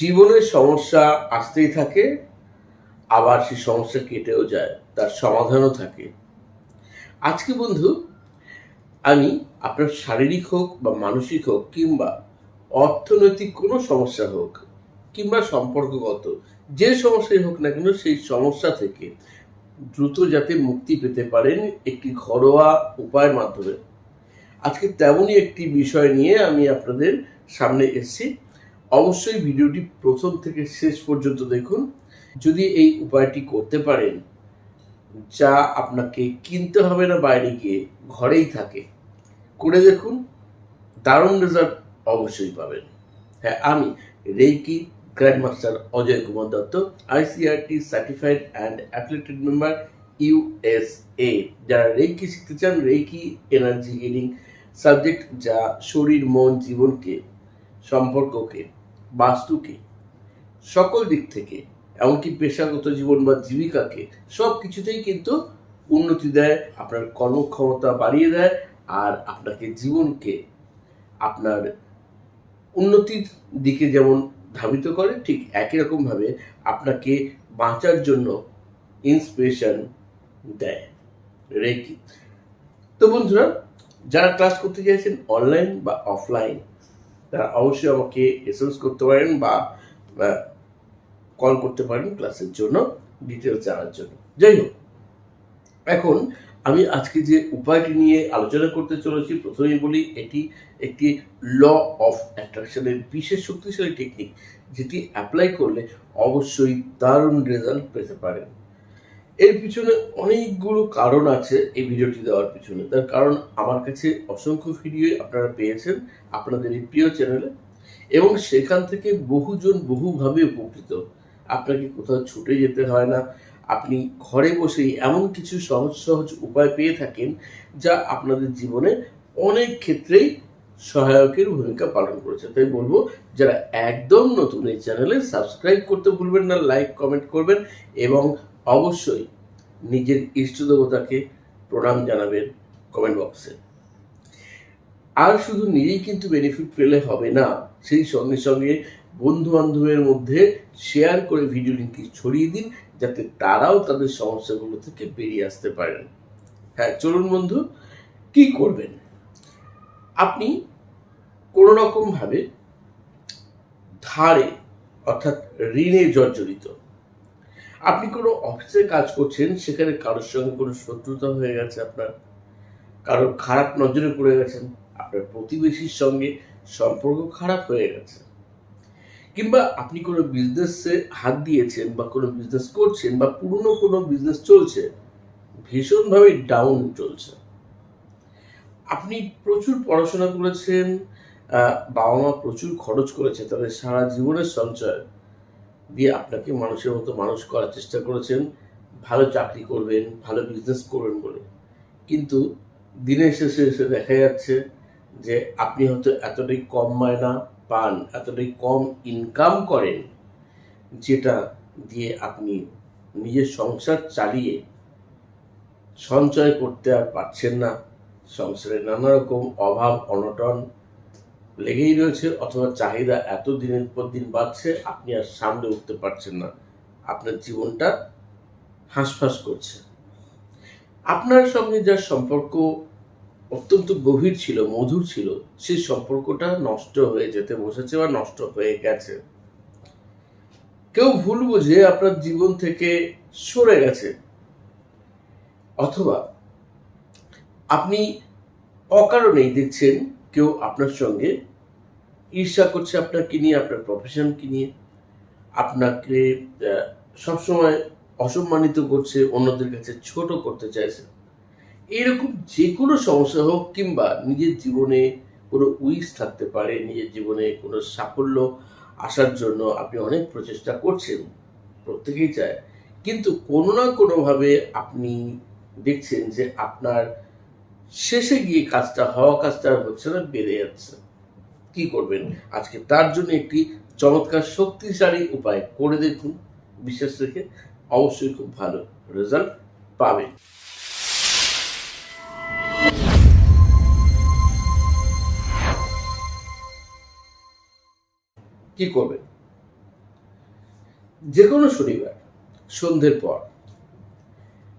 জীবনের সমস্যা আসতেই থাকে, আবার সেই সমস্যা কেটেও যায়, তার সমাধানও থাকে। আজকে বন্ধু, আমি আপনার শারীরিক হোক বা মানসিক হোক কিংবা অর্থনৈতিক কোনো সমস্যা হোক কিংবা সম্পর্কগত যে সমস্যাই হোক না কেন, সেই সমস্যা থেকে দ্রুত যাতে মুক্তি পেতে পারেন একটি ঘরোয়া উপায়ের মাধ্যমে। আজকে তেমনই একটি বিষয় নিয়ে আমি আপনাদের সামনে এসেছি। অবশ্যই ভিডিওটি প্রথম থেকে শেষ পর্যন্ত দেখুন। যদি এই উপায়টি করতে পারেন, যা আপনাকে কিনতে হবে না বাইরে গিয়ে, ঘরেই থাকে, করে দেখুন, দারুণ রেজাল্ট অবশ্যই পাবেন। হ্যাঁ আমি reiki grand master Ajay Kumar Dutta ICRT certified and affiliated member USA যারা রেইকি শিখতে চান, রেইকি এনার্জি হিলিং সাবজেক্ট যা শরীর, মন, জীবনকে, সম্পর্ককে বাস্তুকে, সকল দিক থেকে, এমনকি পেশাগত জীবন বা জীবিকাকে, সব কিছুতেই কিন্তু উন্নতি দেয়, আপনার কর্মক্ষমতা বাড়িয়ে দেয়, আর আপনাকে জীবনকে আপনার উন্নতির দিকে যেমন ধাবিত করে, ঠিক একই রকমভাবে আপনাকে বাঁচার জন্য ইন্সপিরেশন দেয় রেকি তো বন্ধুরা, যারা ক্লাস করতে চাইছেন অনলাইন বা অফলাইন তারা অবশ্যই আমাকে এসএমএস করতে পারেন বা কল করতে পারেন ক্লাসের জন্য ডিটেলস জানার জন্য। যাই হোক, এখন আমি আজকে যে উপায়টি নিয়ে আলোচনা করতে চলেছি, প্রথমেই বলি এটি একটি ল অফ অ্যাট্রাকশনের বিশেষ শক্তিশালী টেকনিক যেটি অ্যাপ্লাই করলে অবশ্যই দারুণ রেজাল্ট পেতে পারেন। এর পিছনে অনেকগুলো কারণ আছে এই ভিডিওটি দেওয়ার পিছনে। তার কারণ আমার কাছে অসংখ্য ভিডিও আপনারা পেয়েছেন আপনাদের এই প্রিয় চ্যানেলে এবং সেখান থেকে বহুজন বহুভাবে উপকৃত। আপনাকে কোথাও ছুটে যেতে হয় না। আপনি ঘরে বসেই এমন কিছু সহজ সহজ উপায় পেয়ে থাকেন যা আপনাদের জীবনে অনেক ক্ষেত্রেই সহায়কের ভূমিকা পালন করেছে। তাই বলব, যারা একদম নতুন এই চ্যানেলে সাবস্ক্রাইব করতে ভুলবেন না, লাইক, কমেন্ট করবেন এবং অবশ্যই নিজের ইষ্ট দেবতাকে প্রণাম জানাবেন কমেন্ট বক্সে আর শুধু নিজেই কিন্তু বেনিফিট পেলে হবে না, সেই সঙ্গে সঙ্গে বন্ধু বান্ধবের মধ্যে শেয়ার করে ভিডিও লিঙ্কটি ছড়িয়ে দিন, যাতে তারাও তাদের সমস্যাগুলো থেকে বেরিয়ে আসতে পারেন। হ্যাঁ চলুন বন্ধু, কি করবেন? আপনি কোনো রকমভাবে ধারে, অর্থাৎ ঋণে জর্জরিত আপনি কোনো অফিসে কাজ করছেন, সেখানে কারোর সঙ্গে কোনো শত্রুতা হয়ে গেছে আপনার? কারোর খারাপ নজরে পড়ে গেছেন? আপনার প্রতিবেশীর সঙ্গে সম্পর্ক খারাপ হয়ে গেছে? কিংবা আপনি কোনো বিজনেসে হাত দিয়েছেন বা কোনো বিজনেস করছেন বা পুরনো কোনো বিজনেস চলছে, ভীষণভাবে ডাউন চলছে? আপনি প্রচুর পড়াশোনা করেছেন বাবা মা প্রচুর খরচ করেছে, তাদের সারা জীবনের সঞ্চয়। দিয়ে আপনাকে মানুষের মতো মানুষ করার চেষ্টা করেছেন, ভালো চাকরি করবেন, ভালো বিজনেস করবেন বলে। কিন্তু দিনের শেষে এসে দেখা যাচ্ছে যে আপনি হয়তো এতটাই কম মায়না পান, এতটাই কম ইনকাম করেন, যেটা দিয়ে আপনি নিজের সংসার চালিয়ে সঞ্চয় করতে আর পারছেন না। সংসারে নানা রকম অভাব, অনটন লেগেই রয়েছে, অথবা চাহিদা এত দিনের পর দিন বাড়ছে, আপনি আর সামনে উঠতে পারছেন না। আপনার জীবনটা হাঁসফাঁস করছে। আপনার সঙ্গে যার সম্পর্ক অত্যন্ত গভীর ছিল, মধুর ছিল সেই সম্পর্কটা নষ্ট হয়ে যেতে বসেছে বা নষ্ট হয়ে গেছে। কেউ ভুল বুঝে আপনার জীবন থেকে সরে গেছে। অথবা আপনি অকারণেই দেখছেন কেউ আপনার সঙ্গে ঈর্ষা করছে আপনাকে নিয়ে, আপনার প্রফেশন প্রফেশনকে নিয়ে, আপনাকে সবসময় অসম্মানিত করছে, অন্যদের কাছে ছোট করতে চাইছে। এরকম যে কোনো সমস্যা হোক কিংবা নিজের জীবনে কোনো উইস থাকতে পারে, নিজের জীবনে কোনো সাফল্য আসার জন্য আপনি অনেক প্রচেষ্টা করছেন, প্রত্যেকেই চায়। কিন্তু কোনো না কোনোভাবে আপনি দেখছেন যে আপনার শেষে গিয়ে কাজটা, হওয়া কাজটা হচ্ছে না, বেড়ে যাচ্ছে। কি করবেন? আজকে তার জন্য একটি চমৎকার শক্তিশালী উপায় করে দেখুন, বিশ্বাস রেখে অবশ্যই খুব ভালো রেজাল্ট পাবেন। কি করবেন? যে কোনো শনিবার, সন্ধ্যের পর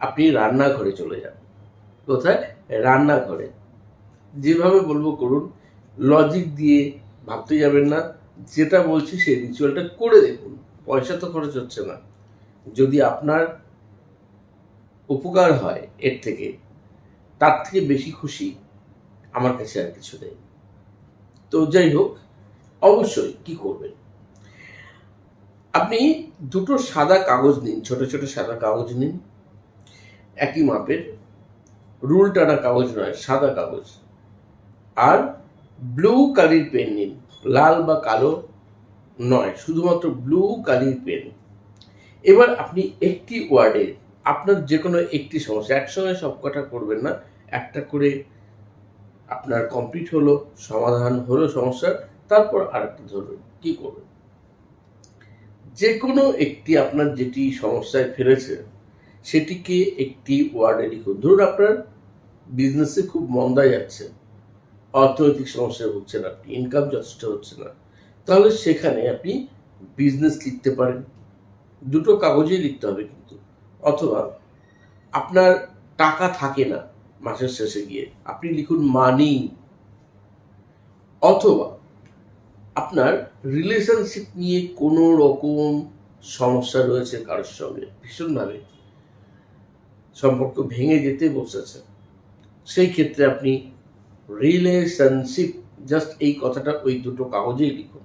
আপনি রান্নাঘরে চলে যান। কোথায়? রান্নাঘরে। যেভাবে বলব করুন লজিক দিয়ে ভাবতে যাবেন না, যেটা বলছি সেই রিচুয়ালটা করে দেখুন। পয়সা তো খরচ হচ্ছে না। যদি আপনার উপকার হয় এর থেকে, তার থেকে বেশি খুশি আমার কাছে আর কিছু নেই। তো যাই হোক, অবশ্যই কি করবেন? আপনি দুটো সাদা কাগজ নিন, ছোট ছোট সাদা কাগজ নিন, একই মাপের। রুল টানা কাগজ নয় সাদা কাগজ। আর ব্লু কালির পেন নিন লাল বা কালো নয় শুধুমাত্র ব্লু কালির পেন এবার আপনি একটি ওয়ার্ডে আপনার যে কোনো একটি সমস্যা একসঙ্গে সব কটা করবেন না একটা করে আপনার কমপ্লিট হলো সমাধান হলো সমস্যার তারপর আরেকটা ধরবেন কি করবেন? যে কোনো একটি আপনার যেটি সমস্যায় ফেলেছে সেটিকে একটি ওয়ার্ডে লিখুন। ধরুন আপনার বিজনেসে খুব মন্দা যাচ্ছে। অর্থনৈতিক সমস্যায় ভুগছেন আপনি ইনকাম যথেষ্ট হচ্ছে না। তাহলে সেখানে আপনি বিজনেস লিখতে পারেন। দুটো কাগজেই লিখতে হবে কিন্তু। অথবা আপনার টাকা থাকে না মাসের শেষে গিয়ে, আপনি লিখুন মানি অথবা আপনার রিলেশনশিপ নিয়ে কোনো রকম সমস্যা রয়েছে কারোর সঙ্গে, ভীষণভাবে সম্পর্ক ভেঙে যেতে বসেছে। সেই ক্ষেত্রে আপনি রিলেশনশিপ জাস্ট এই কথাটা ওই দুটো কাগজেই লিখুন।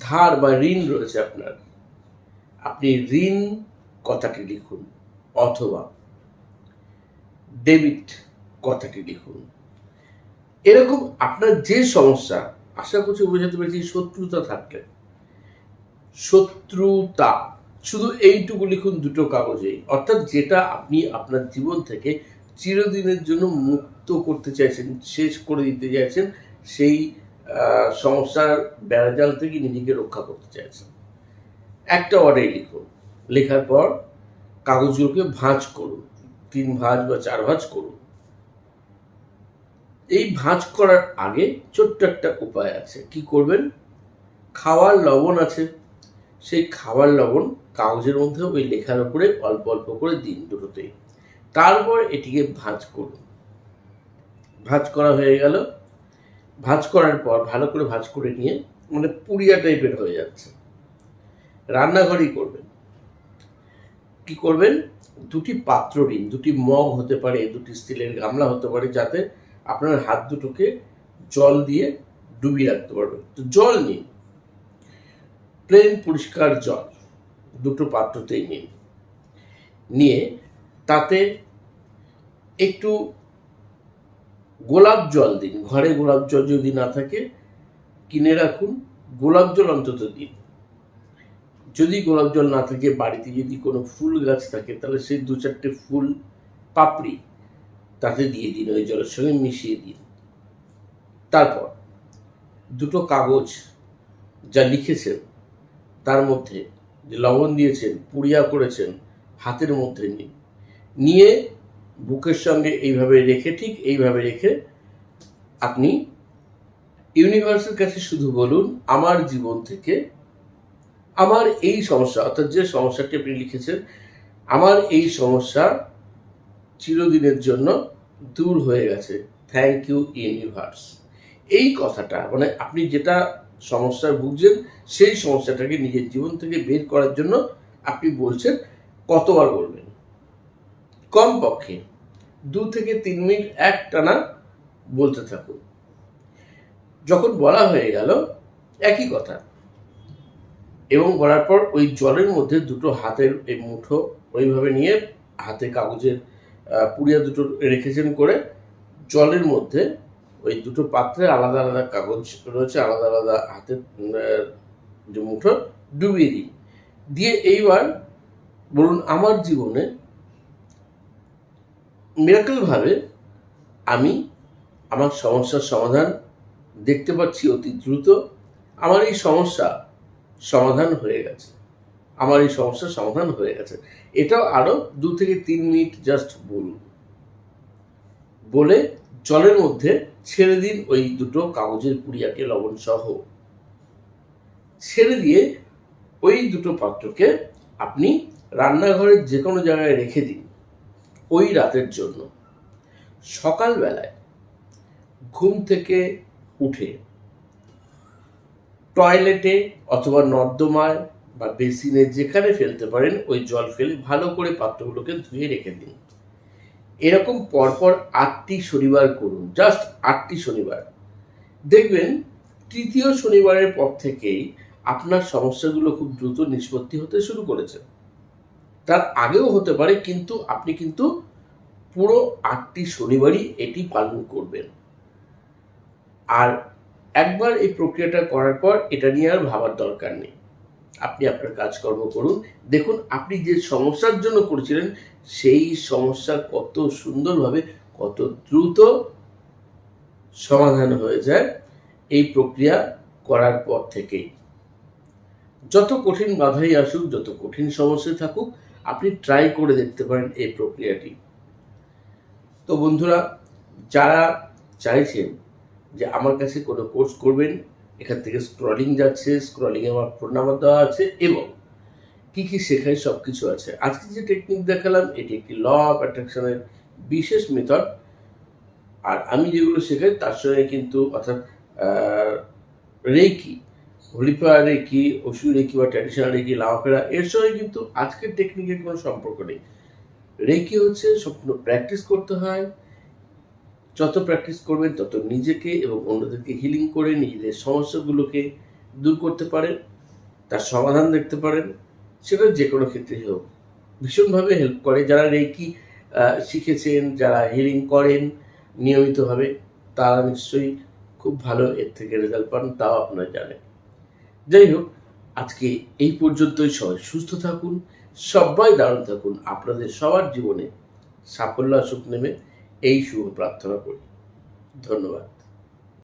ধার বা ঋণ রয়েছে আপনার। আপনি ঋণ কথাটি লিখুন, অথবা ডেবিট কথাটি লিখুন। এরকম আপনার যে সমস্যা, আশা করছি বোঝাতে পেরেছি, শত্রুতা থাকলে। শত্রুতা, শুধু এইটুকু লিখুন দুটো কাগজেই। অর্থাৎ যেটা আপনি আপনার জীবন থেকে চিরদিনের জন্য মুক্ত করতে চাইছেন, শেষ করে দিতে চাইছেন সেই সমস্যার বেড়াজাল থেকে নিজেকে রক্ষা করতে চাইছেন। একটা ওয়ার্ডেই লিখুন। লেখার পর কাগজগুলোকে ভাঁজ করুন। তিন ভাঁজ বা চার ভাঁজ করুন। এই ভাঁজ করার আগে ছোট্ট একটা উপায় আছে। কি করবেন? খাওয়ার লবণ আছে। সেই খাবার লবণ কাগজের মধ্যে ওই লেখার উপরে অল্প অল্প করে দিন দুটোতেই। তারপর এটিকে ভাঁজ করুন। ভাঁজ করা হয়ে গেল। ভাঁজ করার পর ভালো করে ভাঁজ করে নিয়ে মানে পুড়িয়া টাইপের হয়ে যাচ্ছে। রান্নাঘরই করবেন। কি করবেন? দুটি পাত্র নিন। দুটি মগ হতে পারে, দুটি স্টিলের গামলা হতে পারে, যাতে আপনার হাত দুটোকে জল দিয়ে ডুবিয়ে রাখতে পারবেন। তো জল নিন। প্লেন পরিষ্কার জল। দুটো পাত্রতেই নিন। নিয়ে তাতে একটু গোলাপ জল দিন, ঘরে গোলাপ জল যদি না থাকে, কিনে রাখুন, গোলাপ জল অন্তত দিন। যদি গোলাপ জল না থাকে, বাড়িতে যদি কোনো ফুল গাছ থাকে, তাহলে সেই দু চারটে ফুল, পাপড়ি তাতে দিয়ে দিন, ওই জলের সঙ্গে মিশিয়ে দিন। তারপর দুটো কাগজ যা লিখেছেন, তার মধ্যে যে লবণ দিয়েছেন, পুড়িয়া করেছেন, হাতের মধ্যে নিন। নিয়ে বুকের সঙ্গে এইভাবে রেখে, ঠিক এইভাবে রেখে আপনি ইউনিভার্সের কাছে শুধু বলুন, আমার জীবন থেকে আমার এই সমস্যা, অর্থাৎ যে সমস্যাটি আপনি লিখেছেন, আমার এই সমস্যা চিরদিনের জন্য দূর হয়ে গেছে। থ্যাংক ইউ ইউনিভার্স এই কথাটা মানে আপনি যেটা সমস্যায় ভুগছেন, সেই সমস্যাটাকে নিজের জীবন থেকে বের করার জন্য আপনি বলছেন, কতবার বলবেন? কমপক্ষে দু থেকে তিন মিনিট এক টানা বলতে থাকুন। যখন বলা হয়ে গেল, একই কথা। এবং বলার পর ওই জলের মধ্যে দুটো হাতের এই মুঠো ওইভাবে নিয়ে হাতে কাগজের পুড়িয়া দুটো রেখেছেন করে জলের মধ্যে ওই দুটো পাত্রে আলাদা আলাদা কাগজ রয়েছে, আলাদা আলাদা হাতের যে মুঠো ডুবিয়ে দিন দিয়ে এইবার বলুন, আমার জীবনে মিরাকেলভাবে আমি আমার সমস্যার সমাধান দেখতে পাচ্ছি অতি দ্রুত। আমার এই সমস্যা সমাধান হয়ে গেছে। আমার এই সমস্যার সমাধান হয়ে গেছে। এটাও আরও দু থেকে তিন মিনিট জাস্ট বলুন। বলে জলের মধ্যে ছেড়ে দিন ওই দুটো কাগজের পুড়িয়াকে লবণ সহ ছেড়ে দিয়ে ওই দুটো পাত্রকে আপনি রান্নাঘরের যে কোনো জায়গায় রেখে দিন। ওই রাতের জন্য। সকালবেলায় ঘুম থেকে উঠে টয়লেটে অথবা নর্দমায় বা বেসিনে যেখানে ফেলতে পারেন, ওই জল ফেলে ভালো করে পাত্রগুলোকে ধুয়ে রেখে দিন। এরকম পরপর আটটি শনিবার করুন জাস্ট আটটি শনিবার। দেখবেন তৃতীয় শনিবারের পর থেকেই আপনার সমস্যাগুলো খুব দ্রুত নিষ্পত্তি হতে শুরু করেছে। তার আগেও হতে পারে, কিন্তু আপনি কিন্তু পুরো আটটি শনিবারই এটি পালন করবেন। আর একবার এই প্রক্রিয়াটা করার পর এটা নিয়ে আর ভাবার দরকার নেই। আপনি আপনার কাজকর্ম করুন। দেখুন, আপনি যে সমস্যার জন্য করেছিলেন, সেই সমস্যা কত সুন্দরভাবে, কত দ্রুত সমাধান হয়ে যায় এই প্রক্রিয়া করার পর থেকেই। যত কঠিন বাধাই আসুক, যত কঠিন সমস্যা থাকুক আপনি ট্রাই করে দেখতে পারেন এই প্রক্রিয়াটি। তো বন্ধুরা, যারা চাইছেন যে আমার কাছে কোনো কোর্স করবেন, এখান থেকে স্ক্রলিং যাচ্ছে স্ক্রলিংয়ে আমার ফোন নাম্বার দেওয়া আছে এবং কি কি শেখায় সব কিছু আছে। আজকে যে টেকনিক দেখালাম, এটি একটি ল অফ অ্যাট্রাকশনের বিশেষ মেথড আর আমি যেগুলো শেখাই, তার সঙ্গে কিন্তু অর্থাৎ রেকি হোলিপা রেকি ওষু রেকি বা ট্র্যাডিশনাল রেকি লামাফেরা এর সঙ্গে কিন্তু আজকের টেকনিকের কোনো সম্পর্ক নেই। রেকি হচ্ছে স্বপ্ন প্র্যাকটিস করতে হয়। যত প্র্যাকটিস করবেন, তত নিজেকে এবং অন্যদেরকে হিলিং করে নিজেদের সমস্যাগুলোকে দূর করতে পারেন, তার সমাধান দেখতে পারেন। সেটা যে কোনো ক্ষেত্রেই হোক। ভীষণভাবে হেল্প করে। যারা রেকি শিখেছেন, যারা হিলিং করেন নিয়মিতভাবে, তারা নিশ্চয়ই খুব ভালো এর থেকে রেজাল্ট পান, তাও আপনারা জানেন। যাই হোক আজকে এই পর্যন্তই সবাই সুস্থ থাকুন, সবাই দারুণ থাকুন, আপনাদের সবার জীবনে সাফল্য আসুক নেমে এই শুভ প্রার্থনা করি। ধন্যবাদ।